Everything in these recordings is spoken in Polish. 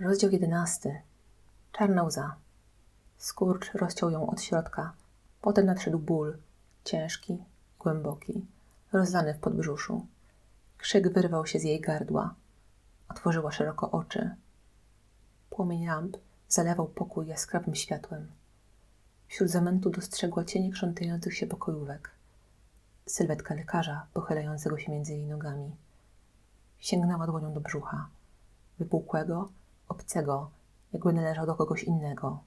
Rozdział jedenasty. Czarna łza. Skurcz rozciął ją od środka. Potem nadszedł ból. Ciężki, głęboki, rozlany w podbrzuszu. Krzyk wyrwał się z jej gardła. Otworzyła szeroko oczy. Płomień lamp zalewał pokój jaskrawym światłem. Wśród zamętu dostrzegła cienie krzątających się pokojówek. Sylwetka lekarza pochylającego się między jej nogami. Sięgnęła dłonią do brzucha. Wypukłego, obcego, jakby należał do kogoś innego.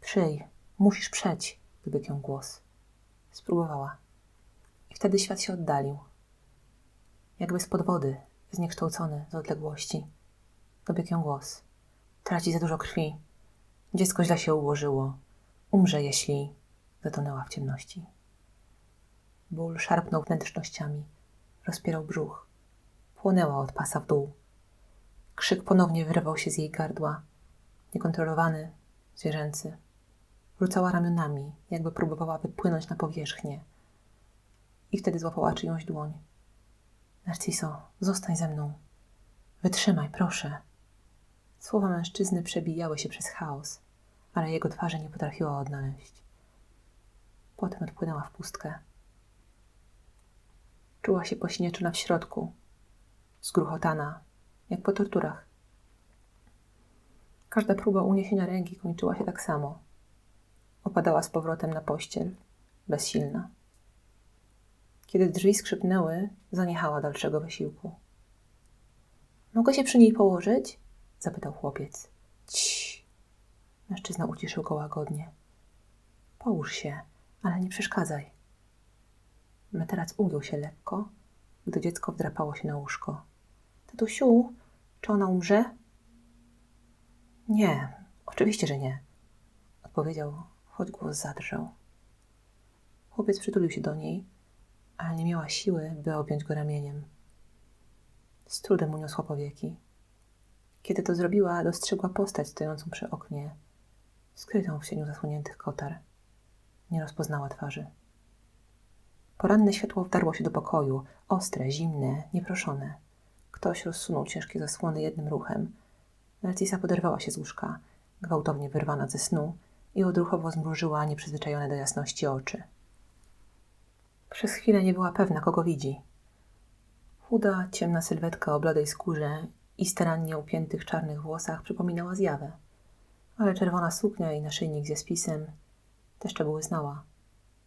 Przyj, musisz przeć, wybiegł ją głos. Spróbowała. I wtedy świat się oddalił. Jakby spod wody, zniekształcony z odległości. Dobiegł ją głos. Traci za dużo krwi. Dziecko źle się ułożyło. Umrze, jeśli... Zatonęła w ciemności. Ból szarpnął wnętrznościami. Rozpierał brzuch. Płonęła od pasa w dół. Krzyk ponownie wyrwał się z jej gardła. Niekontrolowany, zwierzęcy. Rzucała ramionami, jakby próbowała wypłynąć na powierzchnię. I wtedy złapała czyjąś dłoń. Narciso, zostań ze mną. Wytrzymaj, proszę. Słowa mężczyzny przebijały się przez chaos, ale jego twarzy nie potrafiła odnaleźć. Potem odpłynęła w pustkę. Czuła się pośnieczona w środku, zgruchotana, jak po torturach. Każda próba uniesienia ręki kończyła się tak samo. Opadała z powrotem na pościel, bezsilna. Kiedy drzwi skrzypnęły, zaniechała dalszego wysiłku. Mogę się przy niej położyć? zapytał chłopiec. Cii. Mężczyzna uciszył go łagodnie. Połóż się, ale nie przeszkadzaj. Materac ugiął się lekko, gdy dziecko wdrapało się na łóżko. Tatusiu, czy ona umrze? Nie, oczywiście, że nie, odpowiedział, choć głos zadrżał. Chłopiec przytulił się do niej, ale nie miała siły, by objąć go ramieniem. Z trudem uniosła powieki. Kiedy to zrobiła, dostrzegła postać stojącą przy oknie, skrytą w cieniu zasłoniętych kotar. Nie rozpoznała twarzy. Poranne światło wdarło się do pokoju, ostre, zimne, nieproszone. Ktoś rozsunął ciężkie zasłony jednym ruchem. Narcisa poderwała się z łóżka, gwałtownie wyrwana ze snu i odruchowo zmrużyła nieprzyzwyczajone do jasności oczy. Przez chwilę nie była pewna, kogo widzi. Chuda, ciemna sylwetka o bladej skórze i starannie upiętych czarnych włosach przypominała zjawę. Ale czerwona suknia i naszyjnik z jaspisem też czegoły znała.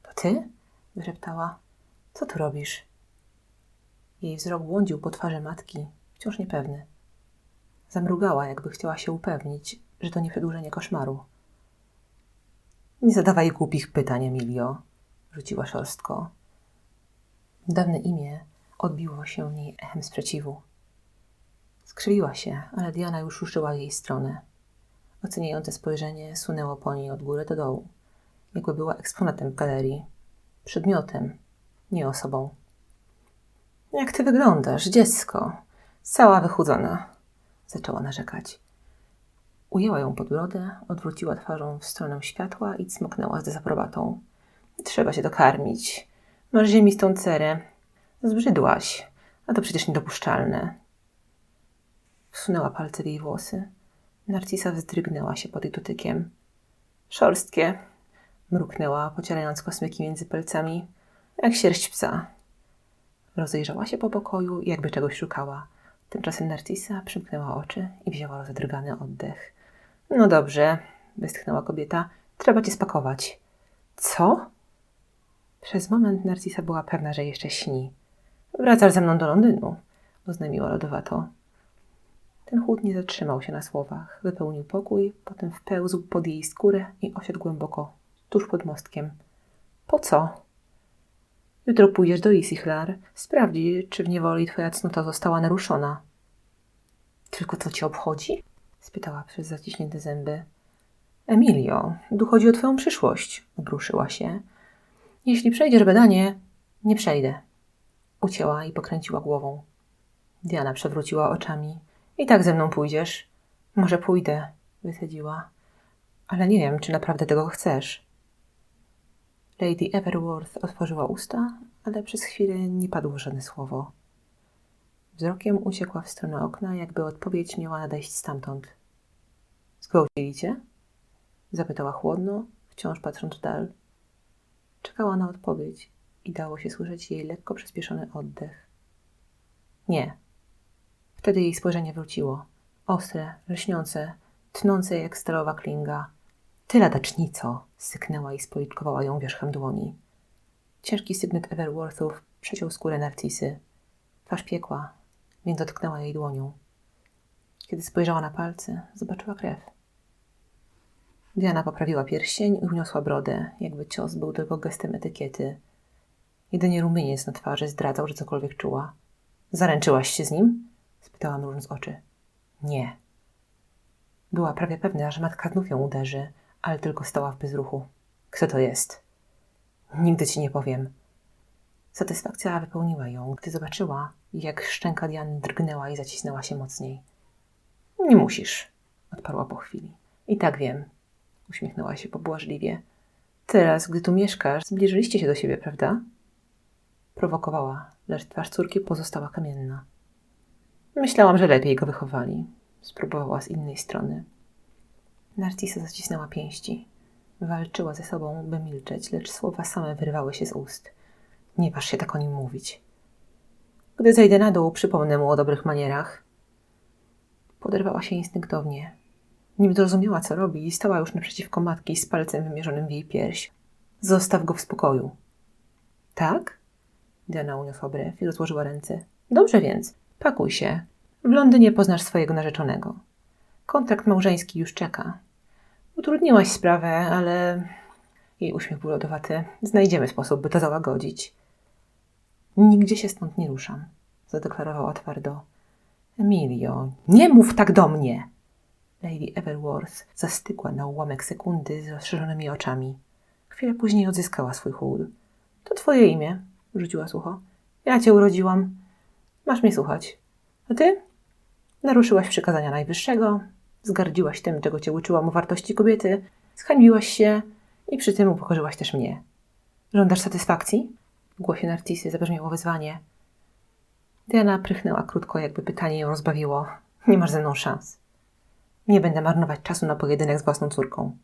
To ty? wyszeptała. Co tu robisz? Jej wzrok błądził po twarzy matki, wciąż niepewny. Zamrugała, jakby chciała się upewnić, że to nie przedłużenie koszmaru. Nie zadawaj głupich pytań, Emilio, rzuciła szorstko. Dawne imię odbiło się w niej echem sprzeciwu. Skrzywiła się, ale Diana już ruszyła w jej stronę. Oceniające spojrzenie sunęło po niej od góry do dołu, jakby była eksponatem galerii, przedmiotem, nie osobą. Jak ty wyglądasz, dziecko? Cała wychudzona, zaczęła narzekać. Ujęła ją pod brodę, odwróciła twarzą w stronę światła i cmoknęła z dezaprobatą. Trzeba się dokarmić. Masz ziemistą cerę. Zbrzydłaś, a to przecież niedopuszczalne. Wsunęła palce w jej włosy. Narcisa wzdrygnęła się pod jej dotykiem. Szorstkie, mruknęła, pocierając kosmyki między palcami, jak sierść psa. Rozejrzała się po pokoju, jakby czegoś szukała. Tymczasem Narcisa przymknęła oczy i wzięła rozedrgany oddech. No dobrze, westchnęła kobieta. Trzeba cię spakować. Co? Przez moment Narcisa była pewna, że jeszcze śni. Wracasz ze mną do Londynu, oznajmiła lodowato. Ten chłód nie zatrzymał się na słowach. Wypełnił pokój, potem wpełzł pod jej skórę i osiadł głęboko, tuż pod mostkiem. Po co? Jutro pójdziesz do Isihlar, sprawdzi, czy w niewoli twoja cnota została naruszona. Tylko co ci obchodzi? spytała przez zaciśnięte zęby. Emilio, tu chodzi o twoją przyszłość, obruszyła się. Jeśli przejdziesz badanie, nie przejdę. Ucięła i pokręciła głową. Diana przewróciła oczami. I tak ze mną pójdziesz. Może pójdę, wycedziła. Ale nie wiem, czy naprawdę tego chcesz. Lady Everworth otworzyła usta, ale przez chwilę nie padło żadne słowo. Wzrokiem uciekła w stronę okna, jakby odpowiedź miała nadejść stamtąd. Zgwałcili cię? Zapytała chłodno, wciąż patrząc w dal. Czekała na odpowiedź i dało się słyszeć jej lekko przyspieszony oddech. Nie. Wtedy jej spojrzenie wróciło. Ostre, lśniące, tnące jak stalowa klinga. Ty ladacznico! syknęła i spoliczkowała ją wierzchem dłoni. Ciężki sygnet Everworthów przeciął skórę Narcisy. Twarz piekła, więc dotknęła jej dłonią. Kiedy spojrzała na palce, zobaczyła krew. Diana poprawiła pierścień i uniosła brodę, jakby cios był tylko gestem etykiety. Jedynie rumieniec na twarzy zdradzał, że cokolwiek czuła. Zaręczyłaś się z nim? spytała mrużąc oczy. Nie. Była prawie pewna, że matka znów ją uderzy, ale tylko stała w bezruchu. Kto to jest? Nigdy ci nie powiem. Satysfakcja wypełniła ją, gdy zobaczyła, jak szczęka Diany drgnęła i zacisnęła się mocniej. Nie musisz, odparła po chwili. I tak wiem, uśmiechnęła się pobłażliwie. Teraz, gdy tu mieszkasz, zbliżyliście się do siebie, prawda? Prowokowała, lecz twarz córki pozostała kamienna. Myślałam, że lepiej go wychowali. Spróbowała z innej strony. Narcisa zacisnęła pięści. Walczyła ze sobą, by milczeć, lecz słowa same wyrywały się z ust. Nie waż się tak o nim mówić. Gdy zejdę na dół, przypomnę mu o dobrych manierach. Poderwała się instynktownie. Nim zrozumiała, co robi, stała już naprzeciwko matki z palcem wymierzonym w jej pierś. Zostaw go w spokoju. Tak? Diana uniosła brew i rozłożyła ręce. Dobrze więc, pakuj się. W Londynie poznasz swojego narzeczonego. Kontrakt małżeński już czeka. Utrudniłaś sprawę, ale... Jej uśmiech był lodowaty. Znajdziemy sposób, by to załagodzić. Nigdzie się stąd nie ruszam, zadeklarowała twardo. Emilio, nie mów tak do mnie! Lady Everworth zastygła na ułamek sekundy z rozszerzonymi oczami. Chwilę później odzyskała swój chłód. To twoje imię, rzuciła sucho. Ja cię urodziłam. Masz mnie słuchać. A ty? Naruszyłaś przykazania najwyższego, zgardziłaś tym, czego cię uczyłam o wartości kobiety, zhańbiłaś się i przy tym upokorzyłaś też mnie. Żądasz satysfakcji? W głosie Narcisy zabrzmiało wyzwanie. Diana prychnęła krótko, jakby pytanie ją rozbawiło. Nie masz ze mną szans. Nie będę marnować czasu na pojedynek z własną córką.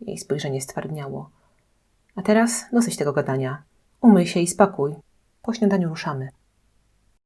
Jej spojrzenie stwardniało. A teraz dosyć tego gadania. Umyj się i spakuj. Po śniadaniu ruszamy.